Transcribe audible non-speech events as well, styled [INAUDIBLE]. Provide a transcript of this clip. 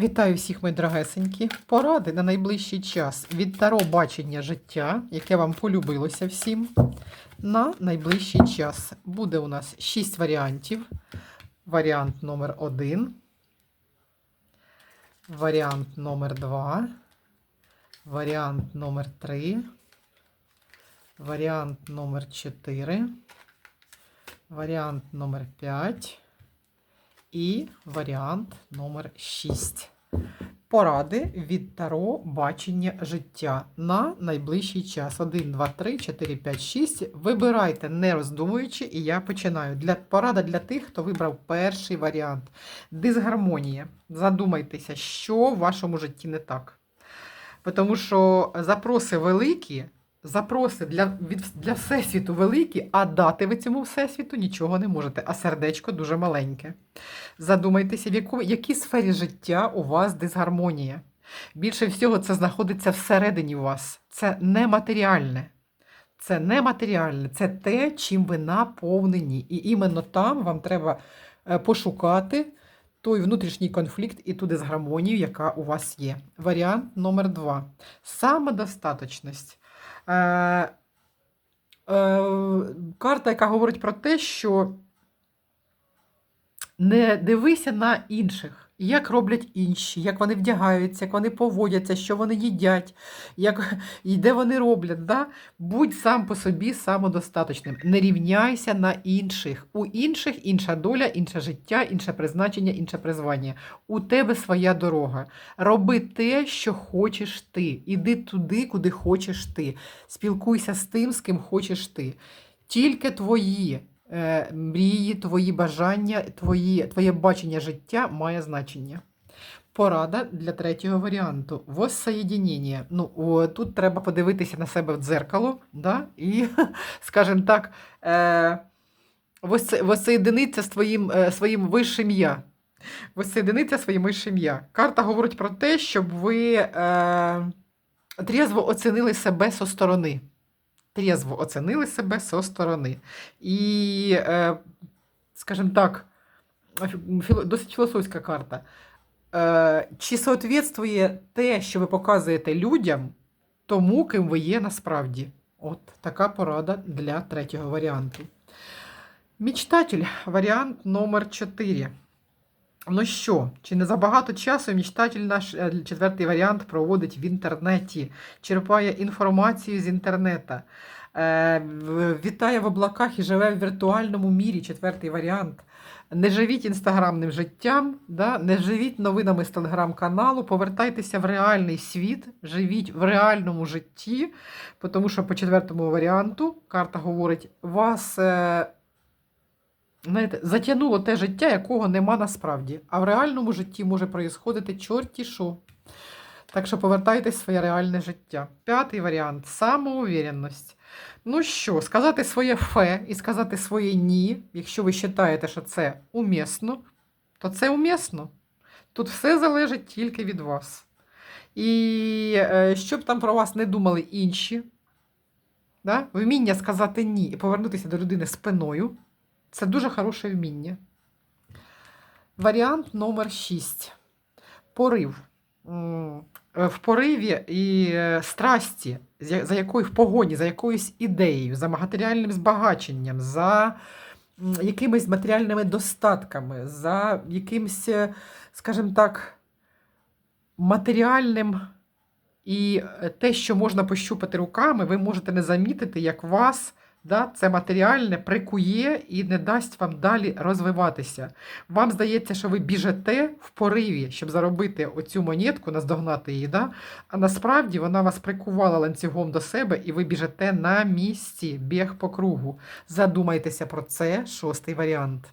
Вітаю всіх, мої дорогесенькі. Поради на найближчий час від таро бачення життя, яке вам полюбилося всім. На найближчий час буде у нас 6 варіантів. Варіант номер 1, варіант номер 2, варіант номер 3, варіант номер 4, варіант номер 5 і варіант номер 6. Поради від Таро бачення життя на найближчий час. 1, 2, 3, 4, 5, 6. Вибирайте, не роздумуючи, і я починаю. Для, порада для тих, хто вибрав перший варіант. Дисгармонія. Задумайтеся, що в вашому житті не так. Тому що запроси великі, запроси для, від, для Всесвіту великі, а дати ви цьому Всесвіту нічого не можете, а сердечко дуже маленьке. Задумайтеся, в яку, якій сфері життя у вас дисгармонія. Більше всього, це знаходиться всередині вас. Це нематеріальне. Це нематеріальне, це те, чим ви наповнені. І іменно там вам треба е, пошукати той внутрішній конфлікт і ту дисгармонію, яка у вас є. Варіант номер два. Самодостаточність. Е, е, карта, яка говорить про те, що не дивися на інших, як роблять інші, як вони вдягаються, як вони поводяться, що вони їдять, як, і де вони роблять. Да? Будь сам по собі самодостаточним. Не рівняйся на інших. У інших інша доля, інше життя, інше призначення, інше призвання. У тебе своя дорога. Роби те, що хочеш ти. Іди туди, куди хочеш ти. Спілкуйся з тим, з ким хочеш ти. Тільки твої мрії, твої бажання, твої, твоє бачення життя має значення. Порада для третього варіанту. Воссоєдінення. Ну, тут треба подивитися на себе в дзеркало, да? і, [LAUGHS] скажімо так, е, воссоєдинитися з твоїм, е, своїм вищим я. Воссоєдинитися своїм вищим я. Карта говорить про те, щоб ви е, трезво оцінили себе со сторони трезво оцінили себе со сторони. І, е, скажімо так, досить філософська карта. Е, Чи соответствує те, що ви показуєте людям, тому, ким ви є насправді? От така порада для третього варіанту. Мічтатель, варіант номер 4. Ну що, чи не забагато часу мічтатель наш е, четвертий варіант проводить в інтернеті, черпає інформацію з інтернета, е, вітає в облаках і живе в віртуальному мірі, четвертий варіант. Не живіть інстаграмним життям, да? не живіть новинами з телеграм-каналу, повертайтеся в реальний світ, живіть в реальному житті, тому що по четвертому варіанту карта говорить, вас. Знаєте, затягнуло те життя, якого нема насправді. А в реальному житті може проїсходити чорті що. Так що повертайтесь в своє реальне життя. П'ятий варіант самоуверенність. Ну що, сказати своє фе і сказати своє ні, якщо ви вважаєте, що це умісно, то це умісно. Тут все залежить тільки від вас. І е, щоб там про вас не думали інші, да? вміння сказати ні і повернутися до людини спиною. Це дуже хороше вміння. Варіант номер 6. Порив. Е, В пориві і е, страсті, за якою в погоні, за якоюсь ідеєю, за матеріальним збагаченням, за якимись матеріальними достатками, за якимсь, е, скажімо так, матеріальним і те, що можна пощупати руками, ви можете не замітити, як вас да, це матеріальне прикує і не дасть вам далі розвиватися. Вам здається, що ви біжите в пориві, щоб заробити оцю монетку, наздогнати її, да? а насправді вона вас прикувала ланцюгом до себе, і ви біжите на місці, біг по кругу. Задумайтеся про це, шостий варіант.